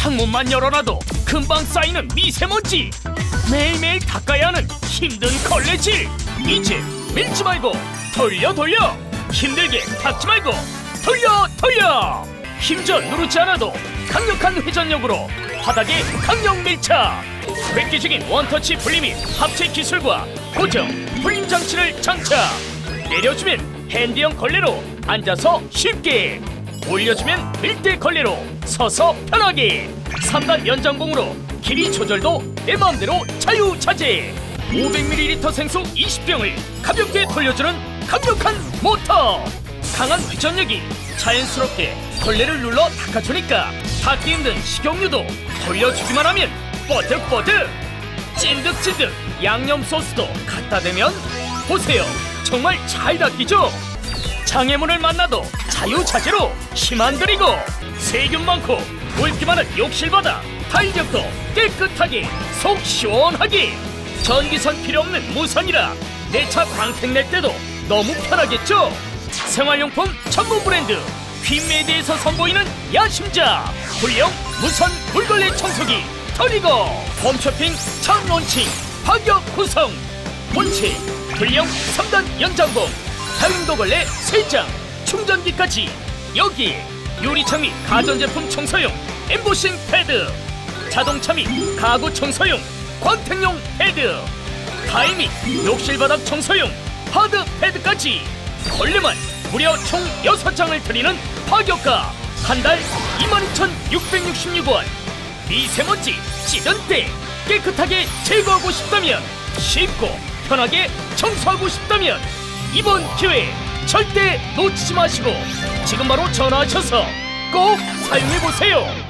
창문만 열어놔도 금방 쌓이는 미세먼지. 매일매일 닦아야 하는 힘든 걸레질. 이제 밀지 말고 돌려 돌려. 힘들게 닦지 말고 돌려 돌려. 힘전 누르지 않아도 강력한 회전력으로 바닥에 강력 밀착. 획기적인 원터치 분리 및 합체 기술과 고정 분림 장치를 장착. 내려주면 핸디형 걸레로 앉아서 쉽게 올려주면 밀대 걸레로 서서 편하게. 3단 연장봉으로 길이 조절도 내 마음대로 자유자재 500ml 생수 20병을 가볍게 돌려주는 강력한 모터. 강한 회전력이 자연스럽게 걸레를 눌러 닦아주니까 닦기 힘든 식용유도 돌려주기만 하면 뻐득뻐득. 찐득찐득 양념 소스도 갖다 대면 보세요. 정말 잘 닦이죠? 장애물을 만나도 자유자재로 들이고 세균 많고 물기 많은 욕실바다 달력도 깨끗하게 속 시원하게. 전기선 필요 없는 무선이라 내 차 광택 낼 때도 너무 편하겠죠? 생활용품 전문 브랜드 퀸메디에서 선보이는 야심자 불량 무선 물걸레 청소기 터리고 홈쇼핑 첫 론칭 파격 구성. 본체 불량 3단 연장봉 다용도 걸레 3장 충전기까지. 여기 유리창 및 가전제품 청소용 엠보싱 패드 자동차 및 가구 청소용 광택용 패드 타일 및 욕실 바닥 청소용 하드 패드까지. 걸레만 무려 총 6장을 드리는 파격가 한 달 22,666원. 미세먼지 찌든 때 깨끗하게 제거하고 싶다면 쉽고 편하게 청소하고 싶다면 이번 기회 절대 놓치지 마시고 지금 바로 전화하셔서 꼭 사용해 보세요.